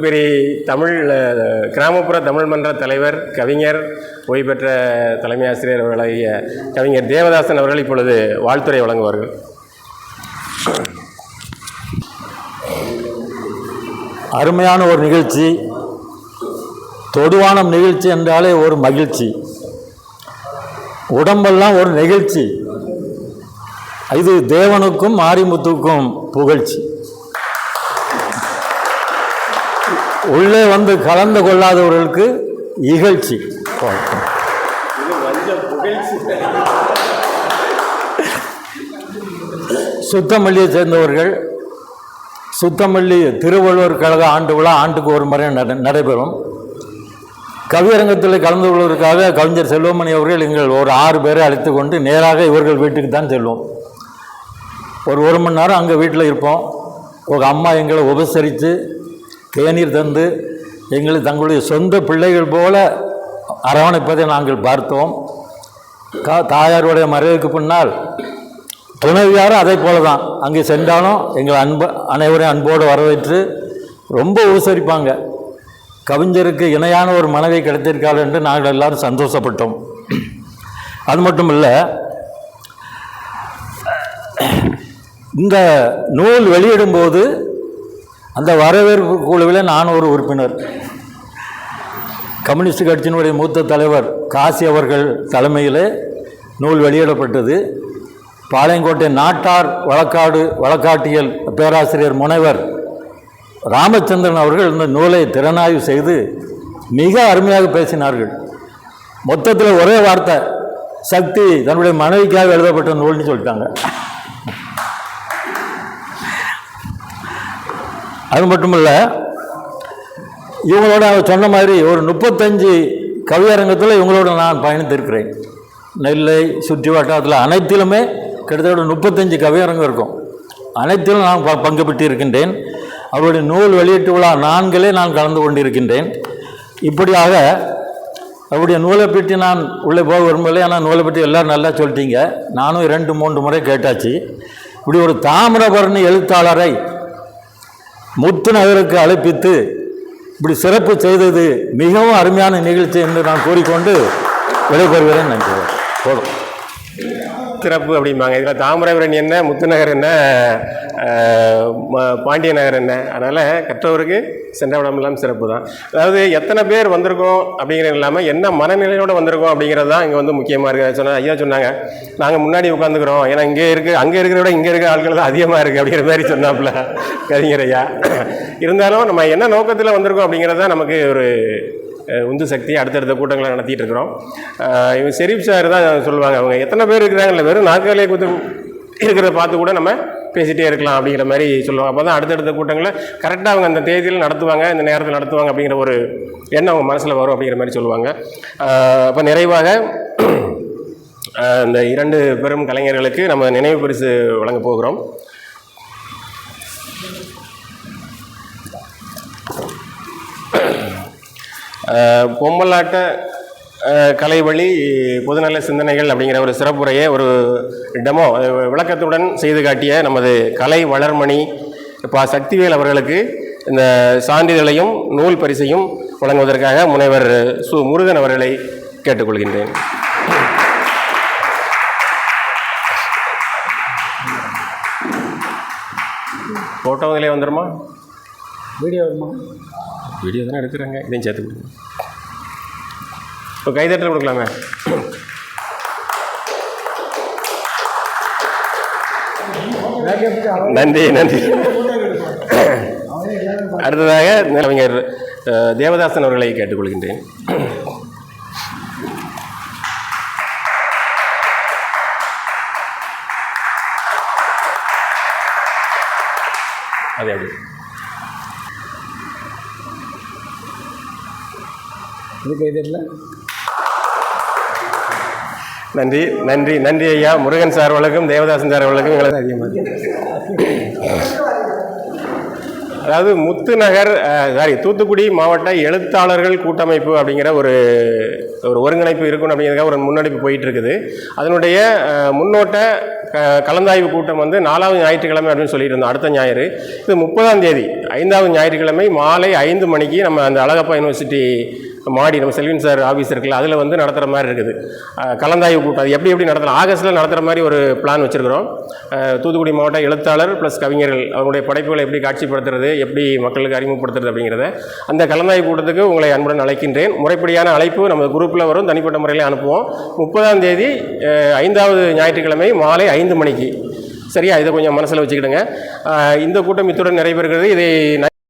தூத்துக்குடி தமிழ் கிராமப்புற தமிழ் மன்ற தலைவர் கவிஞர் ஓய்வு பெற்ற தலைமை ஆசிரியர் அவர்களாகிய கவிஞர் தேவதாசன் அவர்கள் இப்பொழுது வாழ்த்துரை வழங்குவார்கள். அருமையான ஒரு நிகழ்ச்சி தொடுவானம் நிகழ்ச்சி என்றாலே ஒரு மகிழ்ச்சி. உடம்பெல்லாம் ஒரு நிகழ்ச்சி. இது தேவனுக்கும் மாரிமுத்துக்கும் புகழ்ச்சி. உள்ளே வந்து கலந்து கொள்ளாதவர்களுக்கு இகழ்ச்சி. சுத்தமல்லியை சேர்ந்தவர்கள் சுத்தமல்லி திருவள்ளுவர் கழக ஆண்டு விழா ஆண்டுக்கு ஒரு முறை நட நடைபெறும். கவியரங்கத்தில் கலந்து கொள்வதற்காக கவிஞர் செல்வமணி அவர்கள் எங்கள் ஒரு ஆறு பேரை அழைத்து கொண்டு நேராக இவர்கள் வீட்டுக்கு தான் செல்வோம். ஒரு ஒரு மணி நேரம் அங்கே வீட்டில் இருப்போம். ஒரு அம்மா எங்களை உபசரித்து தேநீர் தந்து எங்களை தங்களுடைய சொந்த பிள்ளைகள் போல அரவணைப்பதை நாங்கள் பார்த்தோம். கா தாயாருடைய மறைவுக்கு பின்னால் துணைவியாரும் அதே போல தான் அங்கே சென்றாலும் எங்களை அன்பு அனைவரையும் அன்போடு வரவேற்று ரொம்ப உபசரிப்பாங்க. கவிஞருக்கு இணையான ஒரு மனைவி கிடைத்திருக்காள் என்று நாங்கள் எல்லாரும் சந்தோஷப்பட்டோம். அது மட்டும் இல்லை இந்த நூல் வெளியிடும்போது அந்த வரவேற்பு குழுவில் நான் ஒரு உறுப்பினர். கம்யூனிஸ்ட் கட்சியினுடைய மூத்த தலைவர் காசி அவர்கள் தலைமையில் நூல் வெளியிடப்பட்டது. பாளையங்கோட்டை நாட்டார் வழக்காடு வழக்காட்டியல் பேராசிரியர் முனைவர் ராமச்சந்திரன் அவர்கள் இந்த நூலை திறனாய்வு செய்து மிக அருமையாக பேசினார்கள். மொத்தத்தில் ஒரே வார்த்தை சக்தி தன்னுடைய மனைவிக்காக எழுதப்பட்ட நூல்னு சொல்லிட்டாங்க. அது மட்டும் இல்லை இவங்களோட அவர் சொன்ன மாதிரி ஒரு முப்பத்தஞ்சு கவியரங்கத்தில் இவங்களோட நான் பயணித்திருக்கிறேன். நெல்லை சுற்றி வட்டாரத்தில் அனைத்திலுமே கிட்டத்தட்ட முப்பத்தஞ்சு கவியரங்கம் இருக்கும். அனைத்திலும் நான் ப- பங்கு பெற்று இருக்கின்றேன் அவருடைய நூல் வெளியீட்டு விழா நான்களே நான் கலந்து கொண்டிருக்கின்றேன். இப்படியாக அவருடைய நூலை பற்றி நான் உள்ளே போக விரும்பலை ஆனால் நூலை பற்றி எல்லோரும் நல்லா சொல்லிட்டீங்க. நானும் இரண்டு மூன்று முறை கேட்டாச்சு. இப்படி ஒரு தாமிரபரணி எழுத்தாளரை முத்து நகருக்கு அழைப்பித்து இப்படி சிறப்பு செய்தது மிகவும் அருமையான நிகழ்ச்சி என்று நான் கூறிக்கொண்டு விடைபெறுகிறேன். நன்றி. போதும். சிறப்பு அப்படிம்பாங்க. இதில் தாமிரபரணி என்ன முத்துநகர் என்ன பாண்டிய நகர் என்ன? அதனால் கற்றவருக்கு சென்றவிடமெல்லாம் சிறப்பு தான் அதாவது எத்தனை பேர் வந்திருக்கோம் அப்படிங்கிறது இல்லாமல் என்ன மனநிலையோடு வந்திருக்கோம் அப்படிங்கிறது தான் இங்கே வந்து முக்கியமாக இருக்குது சொன்னால் ஐயா சொன்னாங்க. நாங்கள் முன்னாடி உட்காந்துக்கிறோம் ஏன்னா இங்கே இருக்குது அங்கே இருக்கிறத விட இங்கே இருக்கிற ஆட்கள் தான் அதிகமாக இருக்குது அப்படிங்கிற மாதிரி சொன்னாப்புல கவிஞர் ஐயா. இருந்தாலும் நம்ம என்ன நோக்கத்தில் வந்திருக்கோம் அப்படிங்கிறது தான் நமக்கு ஒரு உந்து சக்தி அடுத்தடுத்த கூட்டங்களை நடத்திட்டு இருக்கிறோம் இவங்க செரீப் சார் தான் சொல்லுவாங்க. அவங்க எத்தனை பேர் இருக்கிறாங்கல்ல வெறும் நாற்காலியை குத்து இருக்கிறத பார்த்து கூட நம்ம பேசிகிட்டே இருக்கலாம் அப்படிங்கிற மாதிரி சொல்லுவாங்க. அப்போ தான் அடுத்தடுத்த கூட்டங்களை கரெக்டாக அவங்க அந்த தேதியில் நடத்துவாங்க இந்த நேரத்தில் நடத்துவாங்க அப்படிங்கிற ஒரு எண்ணம் அவங்க மனசில் வரும் அப்படிங்கிற மாதிரி சொல்லுவாங்க. அப்போ நிறைவாக இந்த இரண்டு பெரும் கலைஞர்களுக்கு நம்ம நினைவு பரிசு வழங்க போகிறோம். பொம்மலாட்ட கலை வழி பொதுநல சிந்தனைகள் அப்படிங்கிற ஒரு சிறப்புரையை ஒரு டெமோ விளக்கத்துடன் செய்து காட்டிய நமது கலை வளர்மணி பா சக்திவேல் அவர்களுக்கு இந்த சான்றிதழையும் நூல் பரிசையும் வழங்குவதற்காக முனைவர் சு முருகன் அவர்களை கேட்டுக்கொள்கின்றேன். ஃபோட்டோ இதிலே வந்துருமா? வீடியோ வீடியோ தானே எடுக்கிறாங்க இதையும் சேர்த்து கொடுங்க. இப்போ கைதட்டல் கொடுக்கலாமே. நன்றி நன்றி. அடுத்ததாக கவிஞர் தேவதாசன் அவர்களை கேட்டுக்கொள்கின்றேன். அதே அப்படி நன்றி நன்றி நன்றி ஐயா. முருகன் சார் வழக்கம் தேவதாசன் சார் அவர்களுக்கும் எங்களுக்கு அதிகமாக அதாவது முத்துநகர் சாரி தூத்துக்குடி மாவட்ட எழுத்தாளர்கள் கூட்டமைப்பு அப்படிங்கிற ஒரு ஒரு ஒருங்கிணைப்பு இருக்கணும் அப்படிங்கிறதுக்காக ஒரு முன்னெடுப்பு போயிட்டு இருக்குது அதனுடைய முன்னோட்ட க கலந்தாய்வு கூட்டம் வந்து நாலாவது ஞாயிற்றுக்கிழமை அப்படின்னு சொல்லியிருந்தோம் அடுத்த ஞாயிறு. இது முப்பதாம் தேதி ஐந்தாவது ஞாயிற்றுக்கிழமை மாலை ஐந்து மணிக்கு நம்ம அந்த அழகப்பா யூனிவர்சிட்டி மாடி நம்ம செல்வின் சார் ஆஃபீஸ் இருக்குல்ல அதில் வந்து நடத்துகிற மாதிரி இருக்குது. கலந்தாய்வு கூட்டம் அது எப்படி எப்படி நடத்தலாம்? ஆகஸ்ட்டில் நடத்துகிற மாதிரி ஒரு பிளான் வச்சுருக்கிறோம். தூத்துக்குடி மாவட்ட எழுத்தாளர் ப்ளஸ் கவிஞர்கள் அவங்களுடைய படைப்புகளை எப்படி காட்சிப்படுத்துறது எப்படி மக்களுக்கு அறிமுகப்படுத்துறது அப்படிங்கிறத அந்த கலந்தாய்வு கூட்டத்துக்கு உங்களை அன்புடன் அழைக்கின்றேன். முறைப்படியான அழைப்பு நம்ம குரூப்பில் வரும் தனிப்பட்ட முறையில் அனுப்புவோம். முப்பதாம் தேதி ஐந்தாவது ஞாயிற்றுக்கிழமை மாலை ஐந்து மணிக்கு. சரியா? இதை கொஞ்சம் மனசில் வச்சுக்கிடுங்க. இந்த கூட்டம் இத்துடன் நிறைவேறுகிறது இதை